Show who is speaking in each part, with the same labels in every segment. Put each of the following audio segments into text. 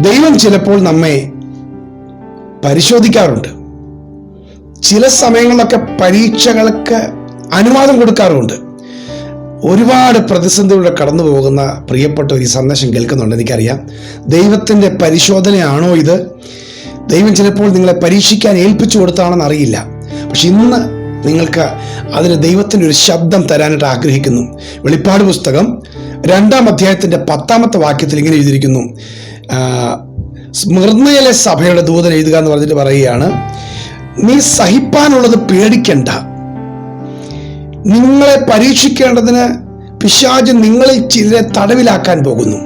Speaker 1: ദൈവം ചിലപ്പോൾ നമ്മെ പരിശോധിക്കാറുണ്ട്. ചില സമയങ്ങളിലൊക്കെ പരീക്ഷകൾക്ക് അനുവാദം കൊടുക്കാറുമുണ്ട്. ഒരുപാട് പ്രതിസന്ധിയുടെ കടന്നു പോകുന്ന പ്രിയപ്പെട്ട ഒരു സന്ദേശം കേൾക്കുന്നുണ്ട് എനിക്കറിയാം. ദൈവത്തിന്റെ പരിശോധനയാണോ ഇത്? ദൈവം ചിലപ്പോൾ നിങ്ങളെ പരീക്ഷിക്കാൻ ഏൽപ്പിച്ചു കൊടുത്താണെന്ന് അറിയില്ല. പക്ഷെ ഇന്ന് നിങ്ങൾക്ക് അതിന് ദൈവത്തിന്റെ ഒരു ശബ്ദം തരാനായിട്ട് ആഗ്രഹിക്കുന്നു. വെളിപ്പാട് പുസ്തകം രണ്ടാം അധ്യായത്തിന്റെ പത്താമത്തെ വാക്യത്തിൽ ഇങ്ങനെ എഴുതിയിരിക്കുന്നു. ആ, സഭയുടെ ദൂതൻ എഴുതുക എന്ന് പറഞ്ഞിട്ട് പറയുകയാണ് നീ സഹിപ്പാനുള്ളത് പേടിക്കണ്ട. നിങ്ങളെ പരീക്ഷിക്കേണ്ടതിന് പിശാജ് നിങ്ങളിൽ ചിലരെ തടവിലാക്കാൻ പോകുന്നു.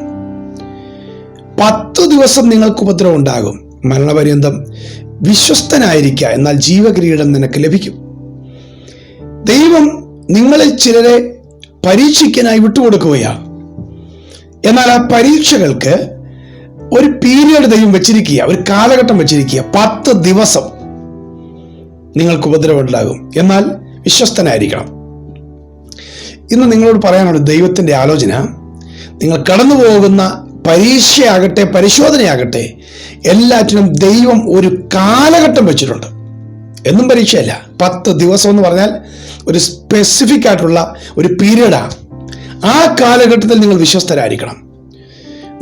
Speaker 1: പത്തു ദിവസം നിങ്ങൾക്ക് ഉപദ്രവം ഉണ്ടാകും. മരണപര്യന്തം വിശ്വസ്തനായിരിക്കുക എന്നാൽ ജീവകിരീടം നിനക്ക് ലഭിക്കും. ദൈവം നിങ്ങളിൽ ചിലരെ പരീക്ഷിക്കാനായി വിട്ടുകൊടുക്കുകയാണ്. എന്നാൽ ആ പരീക്ഷകൾക്ക് ഒരു പീരിയഡ് ദൈവം വെച്ചിരിക്കുക ഒരു കാലഘട്ടം വെച്ചിരിക്കുക പത്ത് ദിവസം നിങ്ങൾക്ക് ഉപദ്രവം ഉണ്ടാകും. എന്നാൽ വിശ്വസ്തനായിരിക്കണം. ഇന്ന് നിങ്ങളോട് പറയാനുള്ള ദൈവത്തിന്റെ ആലോചന നിങ്ങൾ കടന്നു പോകുന്ന പരീക്ഷയാകട്ടെ പരിശോധനയാകട്ടെ എല്ലാറ്റിനും ദൈവം ഒരു കാലഘട്ടം വെച്ചിട്ടുണ്ട്. എന്നും പരീക്ഷയല്ല പത്ത് ദിവസം എന്ന് പറഞ്ഞാൽ ഒരു സ്പെസിഫിക് ആയിട്ടുള്ള ഒരു പീരീഡാണ് ആ കാലഘട്ടത്തിൽ നിങ്ങൾ വിശ്വസ്തരായിരിക്കണം.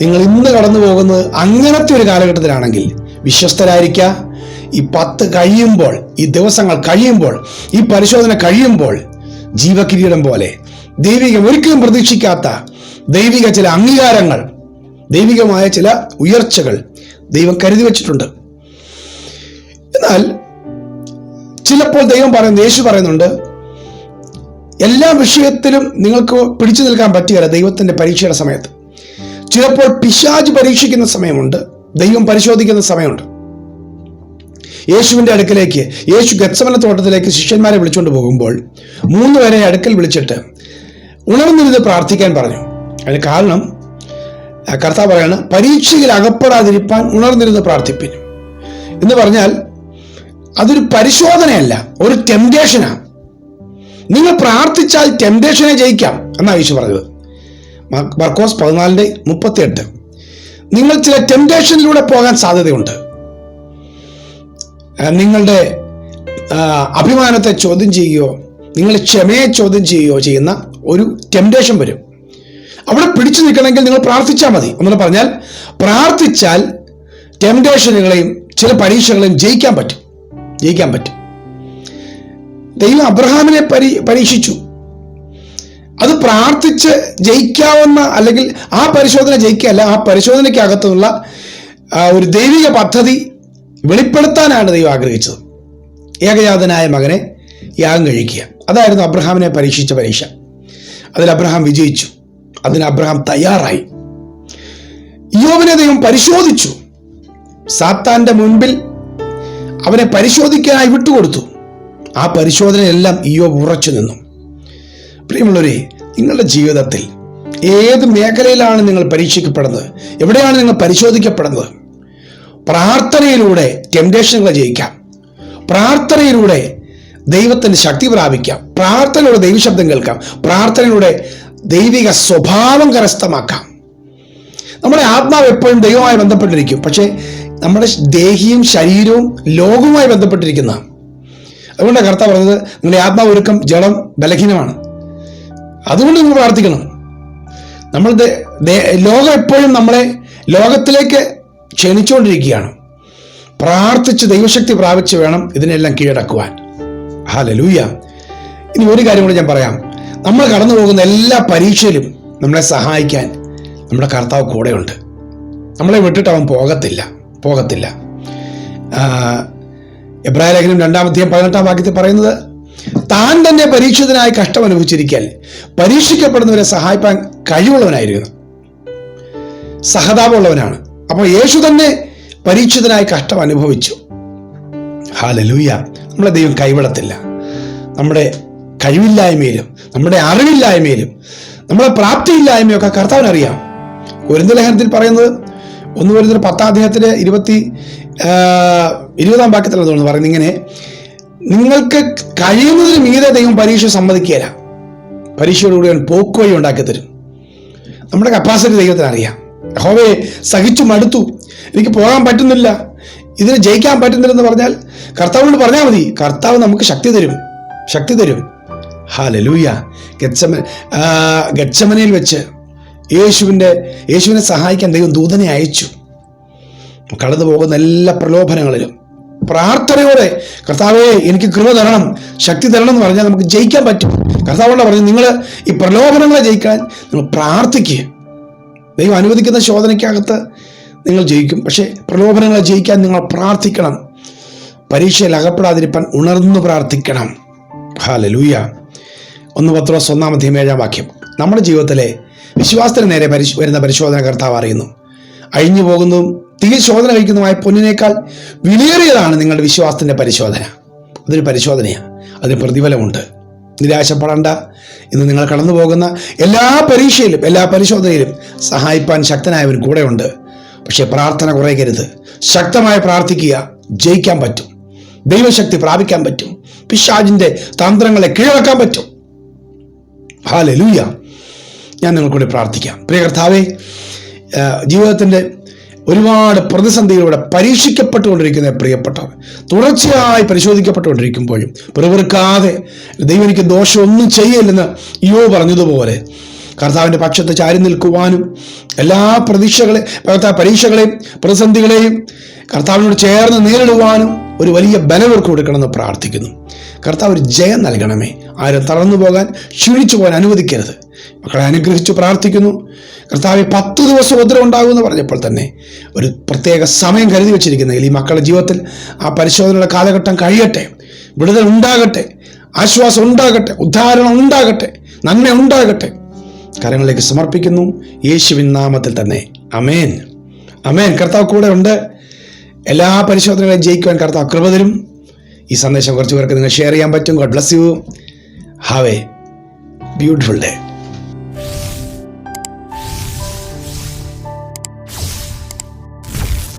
Speaker 1: നിങ്ങൾ ഇന്ന് കടന്നു പോകുന്നത് അങ്ങനത്തെ ഒരു കാലഘട്ടത്തിലാണെങ്കിൽ വിശ്വസ്തരായിരിക്കുക ഈ പത്ത് കഴിയുമ്പോൾ ഈ ദിവസങ്ങൾ കഴിയുമ്പോൾ ഈ പരിശോധന കഴിയുമ്പോൾ ജീവകിരീടം പോലെ ദൈവികം ഒരിക്കലും പ്രതീക്ഷിക്കാത്ത ദൈവിക ചില അംഗീകാരങ്ങൾ ദൈവികമായ ചില ഉയർച്ചകൾ ദൈവം കരുതി വച്ചിട്ടുണ്ട്. എന്നാൽ ചിലപ്പോൾ ദൈവം പറയുന്നു യേശു പറയുന്നുണ്ട് എല്ലാ വിഷയത്തിലും നിങ്ങൾക്ക് പിടിച്ചു നിൽക്കാൻ പറ്റുകയില്ല ദൈവത്തിന്റെ പരീക്ഷയുടെ സമയത്ത്. ചിലപ്പോൾ പിശാജ് പരീക്ഷിക്കുന്ന സമയമുണ്ട് ദൈവം പരിശോധിക്കുന്ന സമയമുണ്ട്. യേശുവിന്റെ അടുക്കലേക്ക് യേശു ഗത്സമന തോട്ടത്തിലേക്ക് ശിഷ്യന്മാരെ വിളിച്ചുകൊണ്ട് പോകുമ്പോൾ മൂന്ന് പേരെ അടുക്കൽ വിളിച്ചിട്ട് ഉണർന്നിരുന്ന് പ്രാർത്ഥിക്കാൻ പറഞ്ഞു. അതിന് കാരണം കർത്താവ് പറയാണ് പരീക്ഷയിൽ അകപ്പെടാതിരിപ്പാൻ ഉണർന്നിരുന്ന് പ്രാർത്ഥിപ്പിൻ. എന്ന് പറഞ്ഞാൽ അതൊരു പരിശോധനയല്ല ഒരു ടെംപ്റ്റേഷനാണ് നിങ്ങൾ പ്രാർത്ഥിച്ചാൽ ടെംപ്റ്റേഷനെ ജയിക്കാം എന്നാണ് യേശു പറഞ്ഞത്. മർക്കോസ് പതിനാലിന്റെ മുപ്പത്തിയെട്ട്. നിങ്ങൾ ചില ടെംപ്റ്റേഷനിലൂടെ പോകാൻ സാധ്യതയുണ്ട്. നിങ്ങളുടെ അഭിമാനത്തെ ചോദ്യം ചെയ്യുകയോ നിങ്ങളുടെ ക്ഷമയെ ചോദ്യം ചെയ്യുകയോ ചെയ്യുന്ന ഒരു ടെംപ്റ്റേഷൻ വരും. അവിടെ പിടിച്ചു നിൽക്കണമെങ്കിൽ നിങ്ങൾ പ്രാർത്ഥിച്ചാൽ മതി. ഒന്നുകൂടെ പറഞ്ഞാൽ പ്രാർത്ഥിച്ചാൽ ടെംപ്റ്റേഷനുകളെയും ചില പരീക്ഷകളെയും ജയിക്കാൻ പറ്റും. ജയിക്കാൻ പറ്റും. ദൈവം അബ്രഹാമിനെ പരീ പരീക്ഷിച്ചു. അത് പ്രാർത്ഥിച്ച് ജയിക്കാവുന്ന അല്ലെങ്കിൽ ആ പരിശോധന ജയിക്കുകയല്ല ആ പരിശോധനയ്ക്കകത്തുള്ള ഒരു ദൈവിക പദ്ധതി വെളിപ്പെടുത്താനാണ് ദൈവം ആഗ്രഹിച്ചത്. ഏകജാതനായ മകനെ യാഗം കഴിക്കുക. അതായിരുന്നു അബ്രഹാമിനെ പരീക്ഷിച്ച പരീക്ഷ. അതിൽ അബ്രഹാം വിജയിച്ചു. അതിന് അബ്രഹാം തയ്യാറായി. യോബിനെ ദൈവം പരിശോധിച്ചു. സാത്താന്റെ മുൻപിൽ അവനെ പരിശോധിക്കാനായി വിട്ടുകൊടുത്തു. ആ പരിശോധനയെല്ലാം ഇയോബ് ഉറച്ചു നിന്നു. പ്രിയമുള്ളവരെ നിങ്ങളുടെ ജീവിതത്തിൽ ഏത് മേഖലയിലാണ് നിങ്ങൾ പരീക്ഷിക്കപ്പെടുന്നത്? എവിടെയാണ് നിങ്ങൾ പരിശോധിക്കപ്പെടുന്നത്? പ്രാർത്ഥനയിലൂടെ ടെംപ്റ്റേഷനുകളെ ജയിക്കാം. പ്രാർത്ഥനയിലൂടെ ദൈവത്തിന് ശക്തി പ്രാപിക്കാം. പ്രാർത്ഥനയിലൂടെ ദൈവശബ്ദം കേൾക്കാം. പ്രാർത്ഥനയിലൂടെ ദൈവിക സ്വഭാവം കരസ്ഥമാക്കാം. നമ്മുടെ ആത്മാവ് എപ്പോഴും ദൈവമായി ബന്ധപ്പെട്ടിരിക്കും. പക്ഷേ നമ്മുടെ ദേഹിയും ശരീരവും ലോകവുമായി ബന്ധപ്പെട്ടിരിക്കുന്ന അതുകൊണ്ടാണ് കർത്താവ് പറഞ്ഞത് നിങ്ങളുടെ ആത്മാവ് ഒരുക്കം ജഡം ബലഹീനമാണ്. അതുകൊണ്ട് നിങ്ങൾ പ്രാർത്ഥിക്കണം. നമ്മൾ ലോകം എപ്പോഴും നമ്മളെ ലോകത്തിലേക്ക് ക്ഷണിച്ചുകൊണ്ടിരിക്കുകയാണ്. പ്രാർത്ഥിച്ച് ദൈവശക്തി പ്രാപിച്ച് വേണം ഇതിനെല്ലാം കീഴടക്കുവാൻ. ഹാലലൂയ ഇനി ഒരു കാര്യം കൂടി ഞാൻ പറയാം. നമ്മൾ കടന്നു പോകുന്ന എല്ലാ പരീക്ഷയിലും നമ്മളെ സഹായിക്കാൻ നമ്മുടെ കർത്താവ് കൂടെയുണ്ട്. നമ്മളെ വിട്ടിട്ട് അവൻ പോകത്തില്ല പോകത്തില്ല. എബ്രാഹിം ലേഖനം രണ്ടാമത്തെയും പതിനെട്ടാം വാക്യത്തിൽ പറയുന്നത് താൻ തന്നെ പരീക്ഷിതനായി കഷ്ടം അനുഭവിച്ചിരിക്കാൻ പരീക്ഷിക്കപ്പെടുന്നവരെ സഹായിപ്പാൻ കഴിവുള്ളവനായിരുന്നു സഹതാപമുള്ളവനാണ്. അപ്പോൾ യേശു തന്നെ പരീക്ഷിതനായി കഷ്ടം അനുഭവിച്ചു ഹാലലൂയ നമ്മളെ ദൈവം കൈവിടത്തില്ല. നമ്മുടെ കഴിവില്ലായ്മയിലും നമ്മുടെ അറിവില്ലായ്മയിലും നമ്മളെ പ്രാപ്തിയില്ലായ്മയൊക്കെ കർത്താവിനറിയാം. കുരുന്ത ലേഖനത്തിൽ പറയുന്നത് ഒന്ന് വരുന്ന പത്താം അദ്ദേഹത്തിന്റെ ഇരുപത്തി ഇരുപതാം വാക്യത്തിലാണ് പറയുന്നത് ഇങ്ങനെ നിങ്ങൾക്ക് കഴിയുന്നതിന് മീതെ ദൈവം പരീക്ഷ സമ്മതിക്കുകയില്ല. പരീക്ഷയോടുകൂടി അവൻ പോക്ക് വഴി ഉണ്ടാക്കി തരും. നമ്മുടെ കപ്പാസിറ്റി ദൈവത്തിന് അറിയാം. ഹോവയെ സഹിച്ചു മടുത്തു. എനിക്ക് പോകാൻ പറ്റുന്നില്ല. ഇതിന് ജയിക്കാൻ പറ്റുന്നില്ലെന്ന് പറഞ്ഞാൽ കർത്താവിനോട് പറഞ്ഞാൽ മതി. കർത്താവ് നമുക്ക് ശക്തി തരും. ശക്തി തരും. ഹാലലൂയ ഗച്ചമ ഗച്ചമനയിൽ വെച്ച് യേശുവിന്റെ യേശുവിനെ സഹായിക്കാൻ ദൈവം ദൂതനെ അയച്ചു. കടന്നു പോകുന്ന എല്ലാ പ്രലോഭനങ്ങളിലും പ്രാർത്ഥനയോടെ കർത്താവേ എനിക്ക് കൃപ തരണം ശക്തി തരണം എന്ന് പറഞ്ഞാൽ നമുക്ക് ജയിക്കാൻ പറ്റും. കർത്താവോട് പറഞ്ഞു നിങ്ങൾ ഈ പ്രലോഭനങ്ങളെ ജയിക്കാൻ നിങ്ങൾ പ്രാർത്ഥിക്കുക ദൈവം അനുവദിക്കുന്ന ശോധനയ്ക്കകത്ത് നിങ്ങൾ ജയിക്കും. പക്ഷേ പ്രലോഭനങ്ങളെ ജയിക്കാൻ നിങ്ങൾ പ്രാർത്ഥിക്കണം. പരീക്ഷയിൽ അകപ്പെടാതിരിപ്പാൻ ഉണർന്നു പ്രാർത്ഥിക്കണം. ഹാലലൂയ ഒന്ന് പത്രോസ് സ്വന്നാമധ്യം ഏഴാം വാക്യം. നമ്മുടെ ജീവിതത്തിലെ വിശ്വാസത്തിന് നേരെ പരിശ് വരുന്ന പരിശോധന കർത്താവ് അറിയുന്നു. അഴിഞ്ഞു പോകുന്നതും തീ ശോധന കഴിക്കുന്നതുമായ പൊന്നിനേക്കാൾ വിലയേറിയതാണ് നിങ്ങളുടെ വിശ്വാസത്തിന്റെ പരിശോധന. അതൊരു പരിശോധനയാണ് അതിന് പ്രതിഫലമുണ്ട്. നിരാശപ്പെടേണ്ട. ഇന്ന് നിങ്ങൾ കടന്നു പോകുന്ന എല്ലാ പരീക്ഷയിലും എല്ലാ പരിശോധനയിലും സഹായിപ്പാൻ ശക്തനായവൻ കൂടെയുണ്ട്. പക്ഷേ പ്രാർത്ഥന കുറയ്ക്കരുത് ശക്തമായി പ്രാർത്ഥിക്കുക ജയിക്കാൻ പറ്റും. ദൈവശക്തി പ്രാപിക്കാൻ പറ്റും. പിശാജിന്റെ തന്ത്രങ്ങളെ കീഴടക്കാൻ പറ്റും. ഹാലലൂയ. ഞാൻ നിങ്ങൾക്കൂടി പ്രാർത്ഥിക്കാം. പ്രിയ കർത്താവേ ജീവിതത്തിന്റെ ഒരുപാട് പ്രതിസന്ധികളിലൂടെ പരീക്ഷിക്കപ്പെട്ടുകൊണ്ടിരിക്കുന്ന പ്രിയപ്പെട്ടവർ തുടർച്ചയായി പരിശോധിക്കപ്പെട്ടുകൊണ്ടിരിക്കുമ്പോഴും പിറുപിറുക്കാതെ ദൈവം എനിക്ക് ദോഷമൊന്നും ചെയ്യില്ലെന്ന് യോ പറഞ്ഞതുപോലെ കർത്താവിന്റെ പക്ഷത്ത് ചാരി നിൽക്കുവാനും എല്ലാ പ്രതീക്ഷകളെ പരീക്ഷകളെയും പ്രതിസന്ധികളെയും കർത്താവിനോട് ചേർന്ന് നേരിടുവാനും ഒരു വലിയ ബലം ഇവർക്ക് കൊടുക്കണമെന്ന് പ്രാർത്ഥിക്കുന്നു. കർത്താവ് ഒരു ജയം നൽകണമേ. ആരും തളർന്നു പോകാൻ ക്ഷീണിച്ചു പോകാൻ അനുവദിക്കരുത്. മക്കളെ അനുഗ്രഹിച്ചു പ്രാർത്ഥിക്കുന്നു. കർത്താവ് പത്ത് ദിവസം ഉപദ്രവം ഉണ്ടാകുമെന്ന് പറഞ്ഞപ്പോൾ തന്നെ ഒരു പ്രത്യേക സമയം കരുതി വെച്ചിരിക്കുന്നെങ്കിൽ ഈ മക്കളുടെ ജീവിതത്തിൽ ആ പരിശോധനയുടെ കാലഘട്ടം കഴിയട്ടെ. വിടുതൽ ഉണ്ടാകട്ടെ. ആശ്വാസം ഉണ്ടാകട്ടെ. ഉദ്ധാരണം ഉണ്ടാകട്ടെ. നന്മ ഉണ്ടാകട്ടെ. കരങ്ങളിലേക്ക് സമർപ്പിക്കുന്നു. യേശുവിൻ നാമത്തിൽ തന്നെ. അമേൻ അമേൻ കർത്താവ് കൂടെ ഉണ്ട്. എല്ലാ പരിശോധനകളെയും ജയിക്കുവാൻ കർത്താവ് കൃപ തരും. ഈ സന്ദേശം കുറച്ച് പേർക്ക് നിങ്ങൾ ഷെയർ ചെയ്യാൻ പറ്റും. God bless you have a beautiful day